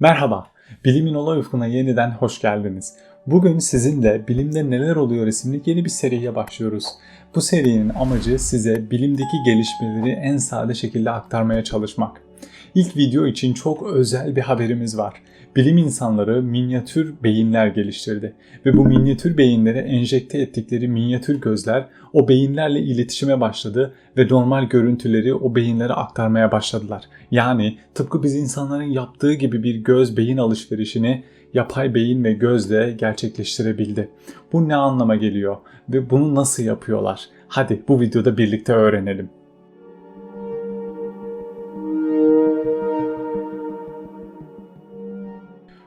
Merhaba, Bilimin Olay Ufkuna yeniden hoş geldiniz. Bugün sizinle Bilimde Neler Oluyor isimli yeni bir seriye başlıyoruz. Bu serinin amacı size bilimdeki gelişmeleri en sade şekilde aktarmaya çalışmak. İlk video için çok özel bir haberimiz var. Bilim insanları minyatür beyinler geliştirdi ve bu minyatür beyinlere enjekte ettikleri minyatür gözler o beyinlerle iletişime başladı ve normal görüntüleri o beyinlere aktarmaya başladılar. Yani tıpkı biz insanların yaptığı gibi bir göz beyin alışverişini yapay beyin ve gözle gerçekleştirebildi. Bu ne anlama geliyor ve bunu nasıl yapıyorlar? Hadi bu videoda birlikte öğrenelim.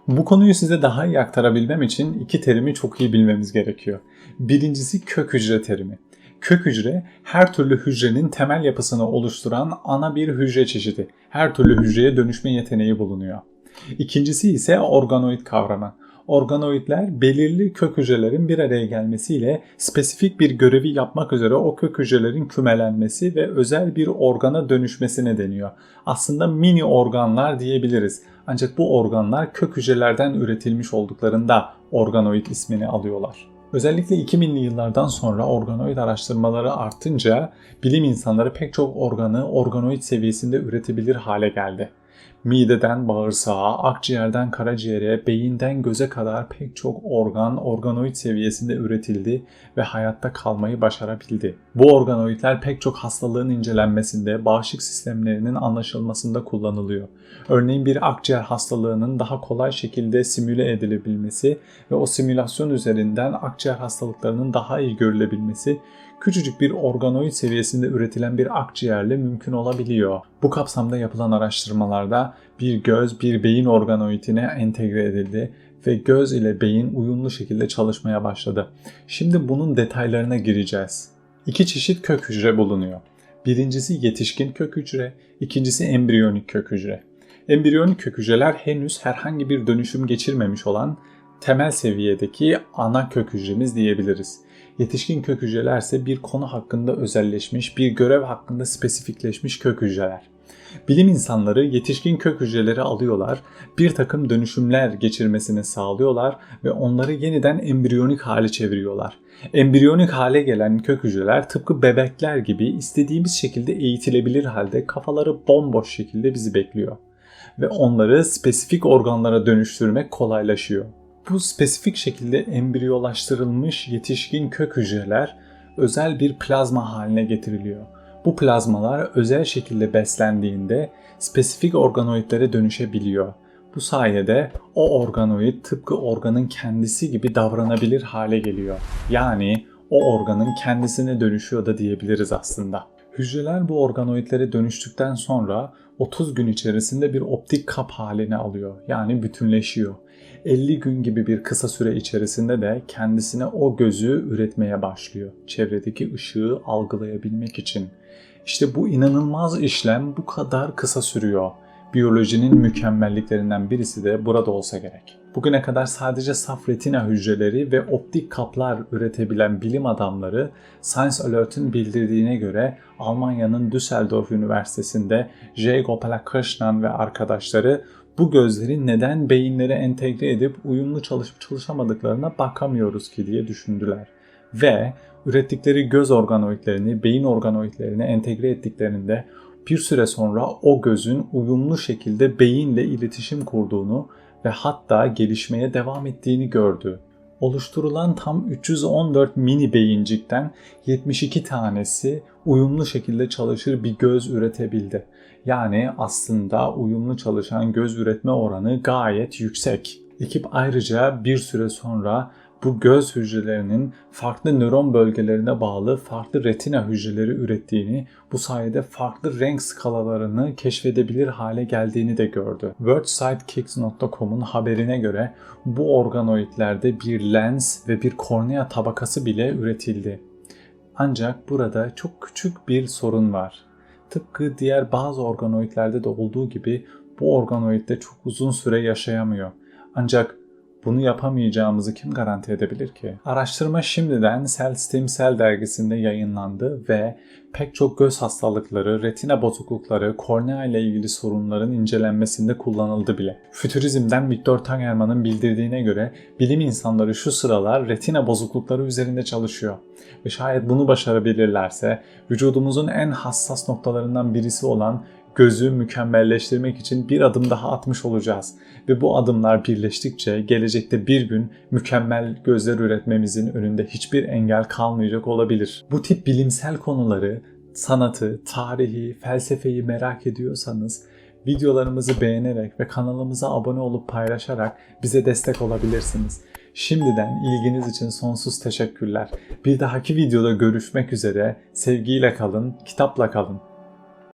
Bu konuyu size daha iyi aktarabilmem için iki terimi çok iyi bilmemiz gerekiyor. Birincisi kök hücre terimi. Kök hücre her türlü hücrenin temel yapısını oluşturan ana bir hücre çeşidi. Her türlü hücreye dönüşme yeteneği bulunuyor. İkincisi ise organoid kavramı. Organoidler belirli kök hücrelerin bir araya gelmesiyle spesifik bir görevi yapmak üzere o kök hücrelerin kümelenmesi ve özel bir organa dönüşmesine deniyor. Aslında mini organlar diyebiliriz. Ancak bu organlar kök hücrelerden üretilmiş olduklarında organoid ismini alıyorlar. Özellikle 2000'li yıllardan sonra organoid araştırmaları artınca bilim insanları pek çok organı organoid seviyesinde üretebilir hale geldi. Mideden bağırsağa, akciğerden karaciğere, beyinden göze kadar pek çok organ organoid seviyesinde üretildi ve hayatta kalmayı başarabildi. Bu organoidler pek çok hastalığın incelenmesinde, bağışıklık sistemlerinin anlaşılmasında kullanılıyor. Örneğin bir akciğer hastalığının daha kolay şekilde simüle edilebilmesi ve o simülasyon üzerinden akciğer hastalıklarının daha iyi görülebilmesi küçücük bir organoid seviyesinde üretilen bir akciğerle mümkün olabiliyor. Bu kapsamda yapılan araştırmalarda bir göz bir beyin organoidine entegre edildi ve göz ile beyin uyumlu şekilde çalışmaya başladı. Şimdi bunun detaylarına gireceğiz. İki çeşit kök hücre bulunuyor. Birincisi yetişkin kök hücre, ikincisi embriyonik kök hücre. Embriyonik kök hücreler henüz herhangi bir dönüşüm geçirmemiş olan temel seviyedeki ana kök hücremiz diyebiliriz. Yetişkin kök hücreler ise bir konu hakkında özelleşmiş, bir görev hakkında spesifikleşmiş kök hücreler. Bilim insanları yetişkin kök hücreleri alıyorlar, bir takım dönüşümler geçirmesini sağlıyorlar ve onları yeniden embriyonik hale çeviriyorlar. Embriyonik hale gelen kök hücreler tıpkı bebekler gibi istediğimiz şekilde eğitilebilir halde kafaları bomboş şekilde bizi bekliyor. Ve onları spesifik organlara dönüştürmek kolaylaşıyor. Bu spesifik şekilde embriyolaştırılmış yetişkin kök hücreler özel bir plazma haline getiriliyor. Bu plazmalar özel şekilde beslendiğinde spesifik organoidlere dönüşebiliyor. Bu sayede o organoid tıpkı organın kendisi gibi davranabilir hale geliyor. Yani o organın kendisine dönüşüyor da diyebiliriz aslında. Hücreler bu organoidlere dönüştükten sonra 30 gün içerisinde bir optik kap haline alıyor. Yani bütünleşiyor. 50 gün gibi bir kısa süre içerisinde de kendisine o gözü üretmeye başlıyor. Çevredeki ışığı algılayabilmek için. İşte bu inanılmaz işlem bu kadar kısa sürüyor. Biyolojinin mükemmelliklerinden birisi de burada olsa gerek. Bugüne kadar sadece saf retina hücreleri ve optik kaplar üretebilen bilim adamları Science Alert'ın bildirdiğine göre Almanya'nın Düsseldorf Üniversitesi'nde J. Gopalakrishnan ve arkadaşları bu gözleri neden beyinlere entegre edip uyumlu çalışıp çalışamadıklarına bakamıyoruz ki diye düşündüler. Ve ürettikleri göz organoidlerini beyin organoidlerine entegre ettiklerinde bir süre sonra o gözün uyumlu şekilde beyinle iletişim kurduğunu ve hatta gelişmeye devam ettiğini gördü. Oluşturulan tam 314 mini beyincikten 72 tanesi uyumlu şekilde çalışır bir göz üretebildi. Yani aslında uyumlu çalışan göz üretme oranı gayet yüksek. Ekip ayrıca bir süre sonra bu göz hücrelerinin farklı nöron bölgelerine bağlı farklı retina hücreleri ürettiğini, bu sayede farklı renk skalalarını keşfedebilir hale geldiğini de gördü. WordSideKicks.com'un haberine göre bu organoidlerde bir lens ve bir kornea tabakası bile üretildi. Ancak burada çok küçük bir sorun var. Tıpkı diğer bazı organoidlerde de olduğu gibi bu organoid de çok uzun süre yaşayamıyor. Ancak Bunu yapamayacağımızı kim garanti edebilir ki? Araştırma şimdiden Cell Stem Cell dergisinde yayınlandı ve pek çok göz hastalıkları, retina bozuklukları, kornea ile ilgili sorunların incelenmesinde kullanıldı bile. Fütürizmden Viktor Tagerman'ın bildirdiğine göre bilim insanları şu sıralar retina bozuklukları üzerinde çalışıyor. Ve şayet bunu başarabilirlerse vücudumuzun en hassas noktalarından birisi olan gözü mükemmelleştirmek için bir adım daha atmış olacağız. Ve bu adımlar birleştikçe gelecekte bir gün mükemmel gözler üretmemizin önünde hiçbir engel kalmayacak olabilir. Bu tip bilimsel konuları, sanatı, tarihi, felsefeyi merak ediyorsanız videolarımızı beğenerek ve kanalımıza abone olup paylaşarak bize destek olabilirsiniz. Şimdiden ilginiz için sonsuz teşekkürler. Bir dahaki videoda görüşmek üzere. Sevgiyle kalın, kitapla kalın.